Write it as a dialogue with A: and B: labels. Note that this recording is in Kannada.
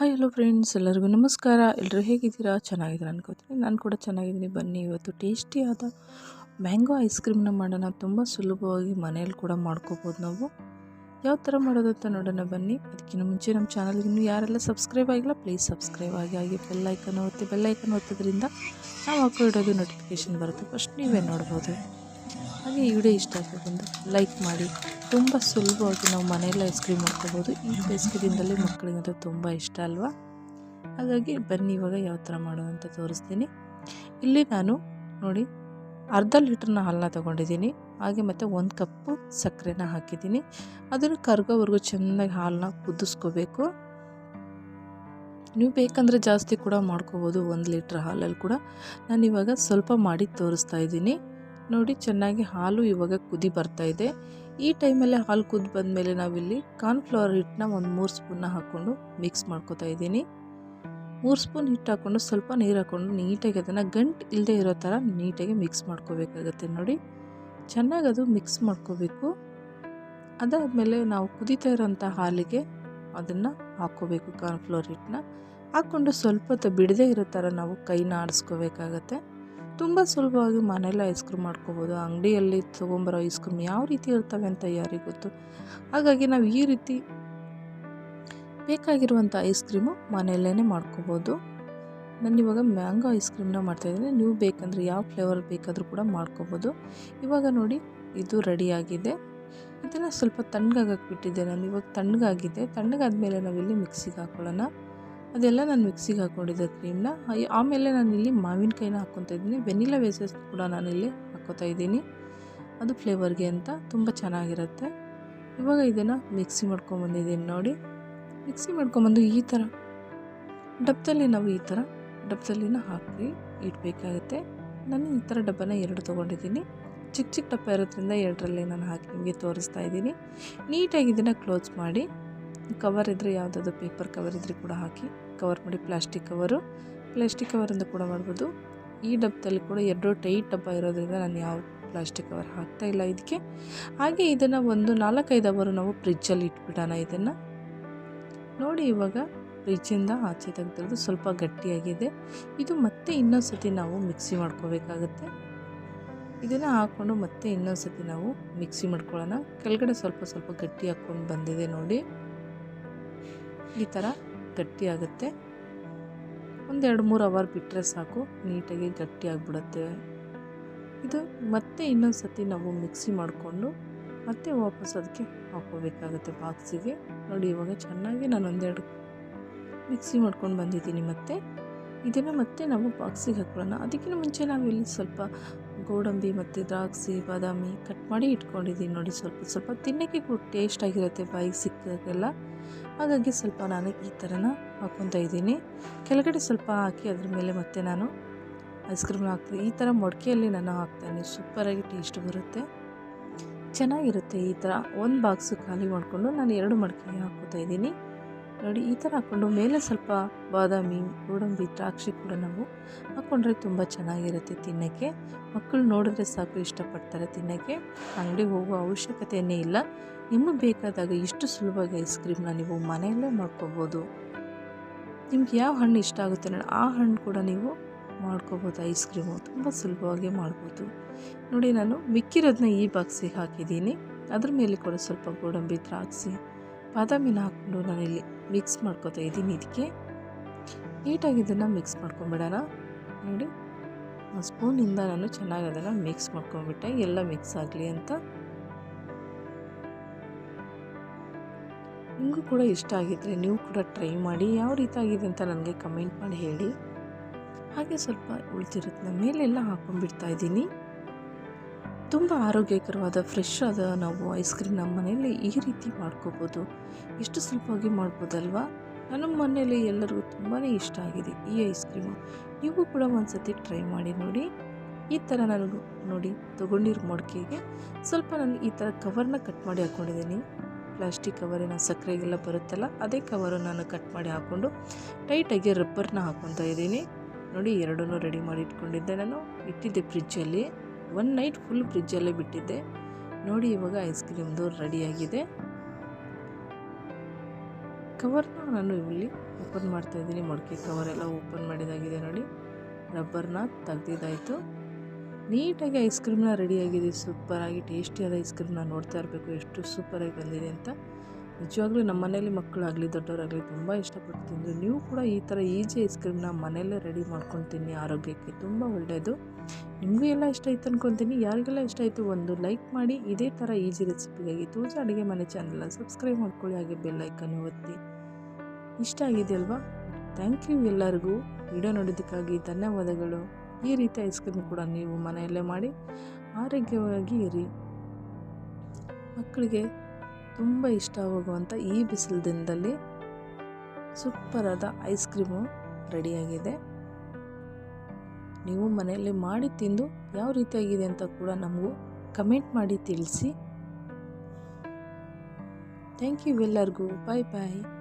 A: ಹಾಯ್ ಹಲೋ ಫ್ರೆಂಡ್ಸ್ ಎಲ್ಲರಿಗೂ ನಮಸ್ಕಾರ. ಎಲ್ಲರೂ ಹೇಗಿದ್ದೀರಾ? ಚೆನ್ನಾಗಿದ್ದೀರಾ ಅನ್ಕೋತೀನಿ. ನಾನು ಕೂಡ ಚೆನ್ನಾಗಿದ್ದೀನಿ. ಬನ್ನಿ, ಇವತ್ತು ಟೇಸ್ಟಿಯಾದ ಮ್ಯಾಂಗೋ ಐಸ್ ಕ್ರೀಮ್ನ ಮಾಡೋಣ. ತುಂಬ ಸುಲಭವಾಗಿ ಮನೆಯಲ್ಲಿ ಕೂಡ ಮಾಡ್ಕೋಬೋದು ನಾವು. ಯಾವ ಥರ ಮಾಡೋದು ಅಂತ ನೋಡೋಣ ಬನ್ನಿ. ಅದಕ್ಕಿಂತ ಮುಂಚೆ ನಮ್ಮ ಚಾನಲ್ಗೆ ಇನ್ನೂ ಯಾರೆಲ್ಲ ಸಬ್ಸ್ಕ್ರೈಬ್ ಆಗಿಲ್ಲ ಪ್ಲೀಸ್ ಸಬ್ಸ್ಕ್ರೈಬ್ ಆಗಿ, ಹಾಗೆ ಬೆಲ್ಲೈಕನ್ ಒತ್ತಿ ಬೆಲ್ಲೈಕನ್ ಒತ್ತೋದ್ರಿಂದ ನಾವು ಹಾಕೋ ಇಡೋದು ನೋಟಿಫಿಕೇಷನ್ ಬರುತ್ತೆ. ಫಸ್ಟ್ ನೀವೇ ನೋಡ್ಬೋದು. ಹಾಗೆ ಈ ವಿಡಿಯೋ ಇಷ್ಟ ಆದರೆ ಬಂದು ಲೈಕ್ ಮಾಡಿ. ತುಂಬ ಸುಲಭವಾಗಿ ನಾವು ಮನೆಯಲ್ಲೇ ಐಸ್ ಕ್ರೀಮ್ ಮಾಡ್ಕೋಬೋದು. ಈ ಬೇಸಿಗೆದಿಂದಲೇ ಮಕ್ಕಳಿಗಂತೂ ತುಂಬ ಇಷ್ಟ ಅಲ್ವಾ? ಹಾಗಾಗಿ ಬನ್ನಿ ಇವಾಗ ಯಾವ ಥರ ಮಾಡೋದಂತ ತೋರಿಸ್ತೀನಿ. ಇಲ್ಲಿ ನಾನು ನೋಡಿ ಅರ್ಧ ಲೀಟ್ರನ್ನ ಹಾಲನ್ನ ತೊಗೊಂಡಿದ್ದೀನಿ. ಹಾಗೆ ಮತ್ತು ಒಂದು ಕಪ್ಪು ಸಕ್ಕರೆನ ಹಾಕಿದ್ದೀನಿ. ಅದನ್ನು ಕರ್ಗೋವರೆಗೂ ಚೆನ್ನಾಗಿ ಹಾಲನ್ನ ಕುದಿಸ್ಕೋಬೇಕು. ನೀವು ಬೇಕಂದರೆ ಜಾಸ್ತಿ ಕೂಡ ಮಾಡ್ಕೋಬೋದು ಒಂದು ಲೀಟ್ರ್ ಹಾಲಲ್ಲಿ ಕೂಡ. ನಾನು ಇವಾಗ ಸ್ವಲ್ಪ ಮಾಡಿ ತೋರಿಸ್ತಾ ಇದ್ದೀನಿ. ನೋಡಿ ಚೆನ್ನಾಗಿ ಹಾಲು ಇವಾಗ ಕುದಿ ಬರ್ತಾ ಇದೆ. ಈ ಟೈಮಲ್ಲೇ ಹಾಲು ಕುದ್ದು ಬಂದಮೇಲೆ ನಾವಿಲ್ಲಿ ಕಾರ್ನ್ಫ್ಲವರ್ ಹಿಟ್ಟನ್ನ ಒಂದು ಮೂರು ಸ್ಪೂನ್ನ ಹಾಕ್ಕೊಂಡು ಮಿಕ್ಸ್ ಮಾಡ್ಕೋತಾ ಇದ್ದೀನಿ. ಮೂರು ಸ್ಪೂನ್ ಹಿಟ್ಟು ಹಾಕ್ಕೊಂಡು ಸ್ವಲ್ಪ ನೀರು ಹಾಕ್ಕೊಂಡು ನೀಟಾಗಿ ಅದನ್ನು ಗಂಟು ಇಲ್ಲದೆ ಇರೋ ಥರ ನೀಟಾಗಿ ಮಿಕ್ಸ್ ಮಾಡ್ಕೋಬೇಕಾಗತ್ತೆ ನೋಡಿ. ಚೆನ್ನಾಗಿ ಅದು ಮಿಕ್ಸ್ ಮಾಡ್ಕೋಬೇಕು. ಅದಾದಮೇಲೆ ನಾವು ಕುದಿತಾ ಇರೋಂಥ ಹಾಲಿಗೆ ಅದನ್ನು ಹಾಕ್ಕೋಬೇಕು ಕಾರ್ನ್ಫ್ಲವರ್ ಹಿಟ್ಟನ್ನ. ಹಾಕ್ಕೊಂಡು ಸ್ವಲ್ಪ ಹೊತ್ತು ಬಿಡದೇ ಇರೋ ಥರ ನಾವು ಕೈನ ಆಡಿಸ್ಕೋಬೇಕಾಗತ್ತೆ. ತುಂಬ ಸುಲಭವಾಗಿ ಮನೇಲಿ ಐಸ್ ಕ್ರೀಮ್ ಮಾಡ್ಕೋಬೋದು. ಅಂಗಡಿಯಲ್ಲಿ ತೊಗೊಂಬರೋ ಐಸ್ ಕ್ರೀಮ್ ಯಾವ ರೀತಿ ಇರ್ತವೆ ಅಂತ ಯಾರಿಗೆ ಗೊತ್ತು. ಹಾಗಾಗಿ ನಾವು ಈ ರೀತಿ ಬೇಕಾಗಿರುವಂಥ ಐಸ್ ಕ್ರೀಮು ಮನೆಯಲ್ಲೇ ಮಾಡ್ಕೋಬೋದು. ನಾನು ಇವಾಗ ಮ್ಯಾಂಗೋ ಐಸ್ ಕ್ರೀಮ್ನ ಮಾಡ್ತಾಯಿದ್ದೀನಿ ನೀವು ಬೇಕಂದರೆ ಯಾವ ಫ್ಲೇವರ್ ಬೇಕಾದರೂ ಕೂಡ ಮಾಡ್ಕೋಬೋದು. ಇವಾಗ ನೋಡಿ, ಇದು ರೆಡಿಯಾಗಿದೆ ಇದನ್ನು ಸ್ವಲ್ಪ ತಣ್ಣಗಾಗಕ್ಕೆ ಬಿಟ್ಟಿದ್ದೆ ನಾನು. ಇವಾಗ ತಣ್ಣಗಾಗಿದೆ. ತಣ್ಣಗಾದ ಮೇಲೆ ನಾವಿಲ್ಲಿ ಮಿಕ್ಸಿಗೆ ಹಾಕೊಳ್ಳೋಣ. ಅದೆಲ್ಲ ನಾನು ಮಿಕ್ಸಿಗೆ ಹಾಕ್ಕೊಂಡಿದ್ದೆ ಕ್ರೀಮ್ನ. ಆಮೇಲೆ ನಾನು ಇಲ್ಲಿ ಮಾವಿನಕಾಯಿನ ಹಾಕ್ಕೊತಾ ಇದ್ದೀನಿ. ವೆನಿಲಾ ವೇಸಸ್ ಕೂಡ ನಾನಿಲ್ಲಿ ಹಾಕ್ಕೋತಾ ಇದ್ದೀನಿ. ಅದು ಫ್ಲೇವರ್ಗೆ ಅಂತ ತುಂಬ ಚೆನ್ನಾಗಿರುತ್ತೆ. ಇವಾಗ ಇದನ್ನು ಮಿಕ್ಸಿ ಮಾಡ್ಕೊಂಬಂದಿದ್ದೀನಿ ನೋಡಿ. ಮಿಕ್ಸಿ ಮಾಡ್ಕೊಂಬಂದು ಈ ಥರ ಡಬ್ಬದಲ್ಲಿ ನಾವು ಈ ಥರ ಡಬ್ಬದಲ್ಲಿನ ಹಾಕಿ ಇಡಬೇಕಾಗುತ್ತೆ. ನಾನು ಈ ಥರ ಡಬ್ಬನ ಎರಡು ತೊಗೊಂಡಿದ್ದೀನಿ. ಚಿಕ್ಕ ಚಿಕ್ಕ ಡಬ್ಬ ಇರೋದ್ರಿಂದ ಎರಡರಲ್ಲಿ ನಾನು ಹಾಕಿ ನಿಮಗೆ ತೋರಿಸ್ತಾ ಇದ್ದೀನಿ. ನೀಟಾಗಿ ಇದನ್ನು ಕ್ಲೋಸ್ ಮಾಡಿ ಕವರ್ ಇದ್ದರೆ ಯಾವುದಾದ್ರು ಪೇಪರ್ ಕವರ್ ಇದ್ದರೆ ಕೂಡ ಹಾಕಿ ಕವರ್ ಮಾಡಿ ಪ್ಲಾಸ್ಟಿಕ್ ಕವರು ಪ್ಲಾಸ್ಟಿಕ್ ಕವರಿಂದ ಕೂಡ ಮಾಡ್ಬೋದು. ಈ ಡಬ್ಬದಲ್ಲಿ ಕೂಡ ಎರಡು ಟೈಟ್ ಡಬ್ಬ ಇರೋದ್ರಿಂದ ನಾನು ಯಾವ ಪ್ಲಾಸ್ಟಿಕ್ ಕವರ್ ಹಾಕ್ತಾ ಇಲ್ಲ ಇದಕ್ಕೆ ಹಾಗೆ ಇದನ್ನು ಒಂದು ನಾಲ್ಕೈದು ಅವರು ನಾವು ಫ್ರಿಜ್ಜಲ್ಲಿ ಇಟ್ಬಿಡೋಣ ಇದನ್ನು. ನೋಡಿ ಇವಾಗ ಫ್ರಿಜ್ಜಿಂದ ಆಚೆ ತೆಗೆದಿರೋದು ಸ್ವಲ್ಪ ಗಟ್ಟಿಯಾಗಿದೆ. ಇದು ಮತ್ತೆ ಇನ್ನೊಂದು ಸತಿ ನಾವು ಮಿಕ್ಸಿ ಮಾಡ್ಕೋಬೇಕಾಗತ್ತೆ. ಇದನ್ನು ಹಾಕ್ಕೊಂಡು ಮತ್ತೆ ಇನ್ನೊಂದು ಸತಿ ನಾವು ಮಿಕ್ಸಿ ಮಾಡ್ಕೊಳ್ಳೋಣ. ಕೆಳಗಡೆ ಸ್ವಲ್ಪ ಸ್ವಲ್ಪ ಗಟ್ಟಿ ಹಾಕ್ಕೊಂಡು ಬಂದಿದೆ ನೋಡಿ. ಈ ಥರ ಗಟ್ಟಿಯಾಗುತ್ತೆ. ಒಂದೆರಡು ಮೂರು ಅವರ್ ಬಿಟ್ಟರೆ ಸಾಕು, ನೀಟಾಗಿ ಗಟ್ಟಿ ಆಗಿಬಿಡುತ್ತೆ ಇದು ಮತ್ತೆ ಇನ್ನೊಂದು ಸತಿ ನಾವು ಮಿಕ್ಸಿ ಮಾಡಿಕೊಂಡು ಮತ್ತೆ ವಾಪಸ್ ಅದಕ್ಕೆ ಹಾಕೋಬೇಕಾಗುತ್ತೆ ಬಾಕ್ಸಿಗೆ. ನೋಡಿ, ಇವಾಗ ಚೆನ್ನಾಗಿ ನಾನು ಒಂದೆರಡು ಮಿಕ್ಸಿ ಮಾಡ್ಕೊಂಡು ಬಂದಿದ್ದೀನಿ ಮತ್ತೆ. ಇದನ್ನು ಮತ್ತೆ ನಾವು ಬಾಕ್ಸಿಗೆ ಹಾಕೊಳ್ಳೋಣ ಅದಕ್ಕಿಂತ ಮುಂಚೆ ನಾವಿಲ್ಲಿ ಸ್ವಲ್ಪ ಗೋಡಂಬಿ ಮತ್ತು ದ್ರಾಕ್ಷಿ, ಬಾದಾಮಿ ಕಟ್ ಮಾಡಿ ಇಟ್ಕೊಂಡಿದ್ದೀನಿ ನೋಡಿ ಸ್ವಲ್ಪ ಸ್ವಲ್ಪ ತಿನ್ನೋಕ್ಕೆ ಟೇಸ್ಟ್ ಆಗಿರುತ್ತೆ ಬಾಯಿಗೆ ಸಿಕ್ಕಾಗೆಲ್ಲ. ಹಾಗಾಗಿ ಸ್ವಲ್ಪ ನಾನು ಈ ಥರನ ಹಾಕ್ಕೊತಾ ಇದ್ದೀನಿ. ಕೆಳಗಡೆ ಸ್ವಲ್ಪ ಹಾಕಿ ಅದ್ರ ಮೇಲೆ ಮತ್ತೆ ನಾನು ಐಸ್ ಕ್ರೀಮ್ನ ಹಾಕ್ತೀನಿ. ಈ ಥರ ಮೊಡಕೆಯಲ್ಲಿ ನಾನು ಹಾಕ್ತೇನೆ ಸೂಪರಾಗಿ ಟೇಸ್ಟ್ ಬರುತ್ತೆ. ಚೆನ್ನಾಗಿರುತ್ತೆ ಈ ಥರ. ಒಂದು ಬಾಕ್ಸು ಖಾಲಿ ಮಾಡಿಕೊಂಡು ನಾನು ಎರಡು ಮಡಿಕೆ ಹಾಕ್ಕೊತಾ ಇದ್ದೀನಿ. ನೋಡಿ, ಈ ಥರ ಹಾಕ್ಕೊಂಡು ಮೇಲೆ ಸ್ವಲ್ಪ ಬಾದಾಮಿ, ಗೋಡಂಬಿ, ದ್ರಾಕ್ಷಿ ಕೂಡ ನಾವು ಹಾಕ್ಕೊಂಡ್ರೆ ತುಂಬ ಚೆನ್ನಾಗಿರುತ್ತೆ ತಿನ್ನೋಕ್ಕೆ. ಮಕ್ಕಳು ನೋಡಿದ್ರೆ ಸಾಕು ಇಷ್ಟಪಡ್ತಾರೆ ತಿನ್ನೋಕ್ಕೆ. ಅಂಗಡಿಗೆ ಹೋಗೋ ಅವಶ್ಯಕತೆಯೇ ಇಲ್ಲ. ನಿಮಗೆ ಬೇಕಾದಾಗ ಇಷ್ಟು ಸುಲಭವಾಗಿ ಐಸ್ ಕ್ರೀಮ್ನ ನೀವು ಮನೆಯಲ್ಲೇ ಮಾಡ್ಕೋಬೋದು. ನಿಮ್ಗೆ ಯಾವ ಹಣ್ಣು ಇಷ್ಟ ಆಗುತ್ತೆ ನೋಡಿ, ಆ ಹಣ್ಣು ಕೂಡ ನೀವು ಮಾಡ್ಕೋಬೋದು ಐಸ್ ಕ್ರೀಮು ತುಂಬ ಸುಲಭವಾಗಿ ಮಾಡ್ಬೋದು. ನೋಡಿ, ನಾನು ಮಿಕ್ಕಿರೋದನ್ನ ಈ ಬಾಕ್ಸಿಗೆ ಹಾಕಿದ್ದೀನಿ. ಅದ್ರ ಮೇಲೆ ಕೂಡ ಸ್ವಲ್ಪ ಗೋಡಂಬಿ, ದ್ರಾಕ್ಷಿ ಬಾದಾಮಿನ ಹಾಕ್ಕೊಂಡು ನಾನಿಲ್ಲಿ ಮಿಕ್ಸ್ ಮಾಡ್ಕೋತಾ ಇದ್ದೀನಿ ಇದಕ್ಕೆ. ನೀಟಾಗಿ ಇದನ್ನು ಮಿಕ್ಸ್ ಮಾಡ್ಕೊಂಬಿಡೋಣ. ನೋಡಿ ಸ್ಪೂನಿಂದ ನಾನು ಚೆನ್ನಾಗಿ ಅದನ್ನು ಮಿಕ್ಸ್ ಮಾಡ್ಕೊಂಬಿಟ್ಟೆ. ಎಲ್ಲ ಮಿಕ್ಸ್ ಆಗಲಿ ಅಂತ. ನಿಮಗೂ ಕೂಡ ಇಷ್ಟ ಆಗಿದ್ದರೆ ನೀವು ಕೂಡ ಟ್ರೈ ಮಾಡಿ. ಯಾವ ರೀತಿ ಆಗಿದೆ ಅಂತ ನನಗೆ ಕಮೆಂಟ್ ಮಾಡಿ ಹೇಳಿ. ಹಾಗೆ ಸ್ವಲ್ಪ ಉಳಿದಿರೋದನ್ನ ಮೇಲೆಲ್ಲ ಹಾಕೊಂಡ್ಬಿಡ್ತಾ ಇದ್ದೀನಿ. ತುಂಬ ಆರೋಗ್ಯಕರವಾದ, ಫ್ರೆಶ್ ಆದ ನಾವು ಐಸ್ ಕ್ರೀಮ್ ನಮ್ಮ ಮನೆಯಲ್ಲಿ ಈ ರೀತಿ ಮಾಡ್ಕೋಬೋದು. ಎಷ್ಟು ಸುಲಭವಾಗಿ ಮಾಡ್ಬೋದಲ್ವಾ? ನನ್ನ ಮನೆಯಲ್ಲಿ ಎಲ್ಲರಿಗೂ ತುಂಬಾ ಇಷ್ಟ ಆಗಿದೆ ಈ ಐಸ್ ಕ್ರೀಮು. ನೀವು ಕೂಡ ಒಂದು ಸತಿ ಟ್ರೈ ಮಾಡಿ ನೋಡಿ. ಈ ಥರ ನಾನು ನೋಡಿ ತೊಗೊಂಡಿರೋ ಮೊಡಕೆಗೆ ಸ್ವಲ್ಪ ನಾನು ಈ ಥರ ಕವರ್ನ ಕಟ್ ಮಾಡಿ ಹಾಕ್ಕೊಂಡಿದ್ದೀನಿ ಪ್ಲಾಸ್ಟಿಕ್ ಕವರಿನ ಸಕ್ಕರೆಗೆಲ್ಲ ಬರುತ್ತಲ್ಲ, ಅದೇ ಕವರು ನಾನು ಕಟ್ ಮಾಡಿ ಹಾಕ್ಕೊಂಡು ಟೈಟಾಗಿ ರಬ್ಬರ್ನ ಹಾಕ್ಕೊತಾ ಇದ್ದೀನಿ. ನೋಡಿ, ಎರಡನ್ನೂ ರೆಡಿ ಮಾಡಿ ಇಟ್ಕೊಂಡಿದ್ದೆ ನಾನು, ಇಟ್ಟಿದ್ದೆ ಫ್ರಿಜ್ಜಲ್ಲಿ. ಒನ್ ನೈಟ್ ಫುಲ್ ಫ್ರಿಜ್ಜಲ್ಲೇ ಬಿಟ್ಟಿದ್ದೆ. ನೋಡಿ ಇವಾಗ ಐಸ್ ಕ್ರೀಮ್ದು ರೆಡಿಯಾಗಿದೆ ಕವರ್ನ ನಾನು ಇಲ್ಲಿ ಓಪನ್ ಮಾಡ್ತಾ ಮೊಳಕೆ ಕವರ್ ಎಲ್ಲ ಓಪನ್ ಮಾಡಿದಾಗಿದೆ ನೋಡಿ. ರಬ್ಬರ್ನ ತೆಗ್ದಿದ್ದಾಯಿತು. ನೀಟಾಗಿ ಐಸ್ ಕ್ರೀಮ್ನ ರೆಡಿಯಾಗಿದೆ ಸೂಪರಾಗಿ ಟೇಸ್ಟಿಯಾದ ಐಸ್ ಕ್ರೀಮ್ನ ನೋಡ್ತಾ ಇರಬೇಕು. ಎಷ್ಟು ಸೂಪರಾಗಿ ಬಂದಿದೆ ಅಂತ. ನಿಜವಾಗ್ಲೂ ನಮ್ಮ ಮನೇಲಿ ಮಕ್ಕಳಾಗಲಿ, ದೊಡ್ಡವರಾಗಲಿ ತುಂಬ ಇಷ್ಟಪಟ್ಟು ತಿಂದರು ನೀವು ಕೂಡ ಈ ಥರ ಈಜಿ ಐಸ್ ಕ್ರೀಮ್ನ ಮನೆಯಲ್ಲೇ ರೆಡಿ ಮಾಡ್ಕೊಂಡು ತಿನ್ನಿ. ಆರೋಗ್ಯಕ್ಕೆ ತುಂಬ ಒಳ್ಳೆಯದು. ನಿಮಗೂ ಎಲ್ಲ ಇಷ್ಟ ಆಯ್ತು ಅನ್ಕೊತೀನಿ. ಯಾರಿಗೆಲ್ಲ ಇಷ್ಟ ಆಯಿತು ಒಂದು ಲೈಕ್ ಮಾಡಿ. ಇದೇ ಥರ ಈಜಿ ರೆಸಿಪಿಗಾಗಿ ತೋಜ ಅಡುಗೆ ಮನೆ ಚಾನಲ್ನ ಸಬ್ಸ್ಕ್ರೈಬ್ ಮಾಡ್ಕೊಳ್ಳಿ. ಹಾಗೆ ಬೆಲ್ಲೈಕನ್ನು ಒತ್ತಿ. ಇಷ್ಟ ಆಗಿದೆಯಲ್ವಾ ಥ್ಯಾಂಕ್ ಯು ಎಲ್ಲರಿಗೂ. ವಿಡಿಯೋ ನೋಡೋದಕ್ಕಾಗಿ ಧನ್ಯವಾದಗಳು. ಈ ರೀತಿ ಐಸ್ ಕ್ರೀಮ್ ಕೂಡ ನೀವು ಮನೆಯಲ್ಲೇ ಮಾಡಿ ಆರೋಗ್ಯವಾಗಿ ಇರಿ. ಮಕ್ಕಳಿಗೆ ತುಂಬ ಇಷ್ಟವಾಗುವಂಥ ಈ ಬಿಸಿಲು ದಿನದಲ್ಲಿ ಸೂಪರಾದ ಐಸ್ ಕ್ರೀಮು ರೆಡಿಯಾಗಿದೆ. ನೀವು ಮನೆಯಲ್ಲಿ ಮಾಡಿ ತಿಂದು ಯಾವ ರೀತಿಯಾಗಿದೆ ಅಂತ ಕೂಡ ನಮಗೂ ಕಮೆಂಟ್ ಮಾಡಿ ತಿಳಿಸಿ. ಥ್ಯಾಂಕ್ ಯು ಎಲ್ಲರಿಗೂ. ಬಾಯ್ ಬಾಯ್.